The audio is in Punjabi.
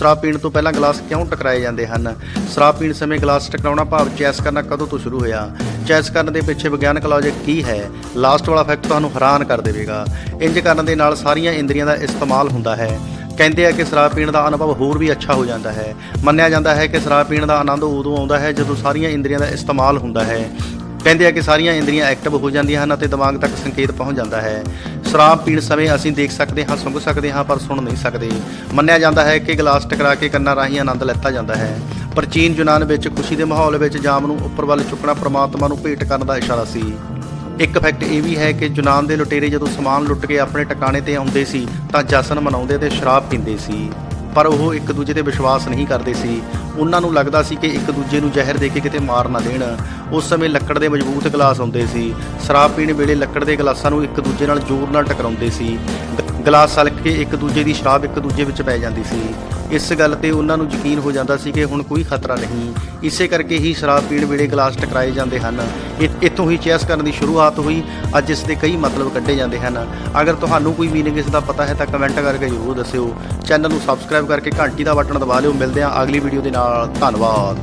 ਸ਼ਰਾਬ ਪੀਣ ਤੋਂ ਪਹਿਲਾਂ ਗਲਾਸ ਕਿਉਂ ਟਕਰਾਏ ਜਾਂਦੇ ਹਨ? ਸ਼ਰਾਬ ਪੀਣ ਸਮੇਂ ਗਲਾਸ ਟਕਰਾਉਣਾ ਭਾਵ ਚੈਸ ਕਰਨਾ ਕਦੋਂ ਤੋਂ ਸ਼ੁਰੂ ਹੋਇਆ? ਚੈਸ ਕਰਨ ਦੇ ਪਿੱਛੇ ਵਿਗਿਆਨਕ ਲੌਜਿਕ ਕੀ ਹੈ? ਲਾਸਟ ਵਾਲਾ ਫੈਕਟ ਤੁਹਾਨੂੰ ਹੈਰਾਨ ਕਰ ਦੇਵੇਗਾ। ਇੰਜ ਕਰਨ ਦੇ ਨਾਲ ਸਾਰੀਆਂ ਇੰਦਰੀਆਂ ਦਾ ਇਸਤੇਮਾਲ ਹੁੰਦਾ ਹੈ। ਕਹਿੰਦੇ ਆ ਕਿ ਸ਼ਰਾਬ ਪੀਣ ਦਾ ਅਨੁਭਵ ਹੋਰ ਵੀ ਅੱਛਾ ਹੋ ਜਾਂਦਾ ਹੈ। ਮੰਨਿਆ ਜਾਂਦਾ ਹੈ ਕਿ ਸ਼ਰਾਬ ਪੀਣ ਦਾ ਆਨੰਦ ਉਦੋਂ ਆਉਂਦਾ ਹੈ ਜਦੋਂ ਸਾਰੀਆਂ ਇੰਦਰੀਆਂ ਦਾ ਇਸਤੇਮਾਲ ਹੁੰਦਾ ਹੈ। ਕਹਿੰਦੇ ਆ ਕਿ ਸਾਰੀਆਂ ਇੰਦਰੀਆਂ ਐਕਟਿਵ ਹੋ ਜਾਂਦੀਆਂ ਹਨ ਅਤੇ ਦਿਮਾਗ ਤੱਕ ਸੰਕੇਤ ਪਹੁੰਚ ਜਾਂਦਾ ਹੈ। ਸ਼ਰਾਬ ਪੀਣ ਸਮੇਂ ਅਸੀਂ ਦੇਖ ਸਕਦੇ ਹਾਂ ਸੁੰਘ ਸਕਦੇ ਹਾਂ, ਪਰ ਸੁਣ ਨਹੀਂ ਸਕਦੇ। ਮੰਨਿਆ ਜਾਂਦਾ ਹੈ ਕਿ ਗਲਾਸ ਟਕਰਾ ਕੇ ਕੰਨਾਂ ਰਾਹੀਂ ਆਨੰਦ ਲੈਤਾ ਜਾਂਦਾ ਹੈ। ਪ੍ਰਾਚੀਨ ਯੂਨਾਨ ਵਿੱਚ ਖੁਸ਼ੀ ਦੇ ਮਾਹੌਲ ਵਿੱਚ ਜਾਮ ਨੂੰ ਉੱਪਰ ਵੱਲ ਚੁੱਕਣਾ ਪ੍ਰਮਾਤਮਾ ਨੂੰ ਭੇਟ ਕਰਨ ਦਾ ਇਸ਼ਾਰਾ ਸੀ। ਇੱਕ ਫੈਕਟ ਇਹ ਵੀ ਹੈ ਕਿ ਯੂਨਾਨ ਦੇ ਲੁਟੇਰੇ ਜਦੋਂ ਸਮਾਨ ਲੁੱਟ ਕੇ ਆਪਣੇ ਟਿਕਾਣੇ ਤੇ ਆਉਂਦੇ ਸੀ, ਤਾਂ ਜਸ਼ਨ ਮਨਾਉਂਦੇ ਤੇ ਸ਼ਰਾਬ ਪੀਂਦੇ ਸੀ। ਪਰ ਉਹ ਇੱਕ ਦੂਜੇ ਤੇ ਵਿਸ਼ਵਾਸ ਨਹੀਂ ਕਰਦੇ ਸੀ। ਉਹਨਾਂ ਨੂੰ ਲੱਗਦਾ ਸੀ ਕਿ ਇੱਕ ਦੂਜੇ ਨੂੰ ਜ਼ਹਿਰ ਦੇ ਕੇ ਕਿਤੇ ਮਾਰ ਨਾ ਦੇਣ। ਉਸ ਸਮੇਂ ਲੱਕੜ ਦੇ ਮਜ਼ਬੂਤ ਗਲਾਸ ਹੁੰਦੇ ਸੀ। ਸ਼ਰਾਬ ਪੀਣ ਵੇਲੇ ਲੱਕੜ ਦੇ ਗਲਾਸਾਂ ਨੂੰ ਇੱਕ ਦੂਜੇ ਨਾਲ ਜ਼ੋਰ ਨਾਲ ਟਕਰਾਉਂਦੇ ਸੀ। ਗਲਾਸ ਸਲਕ ਕੇ ਇੱਕ ਦੂਜੇ ਦੀ ਸ਼ਰਾਬ ਇੱਕ ਦੂਜੇ ਵਿੱਚ ਪੈ ਜਾਂਦੀ ਸੀ। ਇਸ ਗੱਲ ਤੇ ਉਹਨਾਂ ਨੂੰ ਯਕੀਨ ਹੋ ਜਾਂਦਾ ਸੀ ਕਿ ਹੁਣ ਕੋਈ ਖਤਰਾ ਨਹੀਂ। ਇਸੇ ਕਰਕੇ ਹੀ ਸ਼ਰਾਬ ਪੀਣ ਵੇਲੇ ਗਲਾਸ ਟਕਰਾਏ ਜਾਂਦੇ ਹਨ। ਇੱਥੋਂ ਹੀ ਚੈਸ ਕਰਨ ਦੀ ਸ਼ੁਰੂਆਤ ਹੋਈ, ਅੱਜ ਇਸ ਦੇ ਕਈ ਮਤਲਬ ਕੱਢੇ ਜਾਂਦੇ ਹਨ। ਅਗਰ ਤੁਹਾਨੂੰ ਕੋਈ ਮੀਨਿੰਗ ਇਸ ਦਾ ਪਤਾ ਹੈ ਤਾਂ ਕਮੈਂਟ ਕਰਕੇ ਜ਼ਰੂਰ ਦੱਸਿਓ। ਚੈਨਲ ਨੂੰ ਸਬਸਕ੍ਰਾਈਬ ਕਰਕੇ ਘੰਟੀ ਦਾ ਬਟਨ ਦਬਾ ਲਿਓ। ਮਿਲਦੇ ਹਾਂ ਅਗਲੀ ਵੀਡੀਓ ਦੇ ਨਾਲ। ਧੰਨਵਾਦ।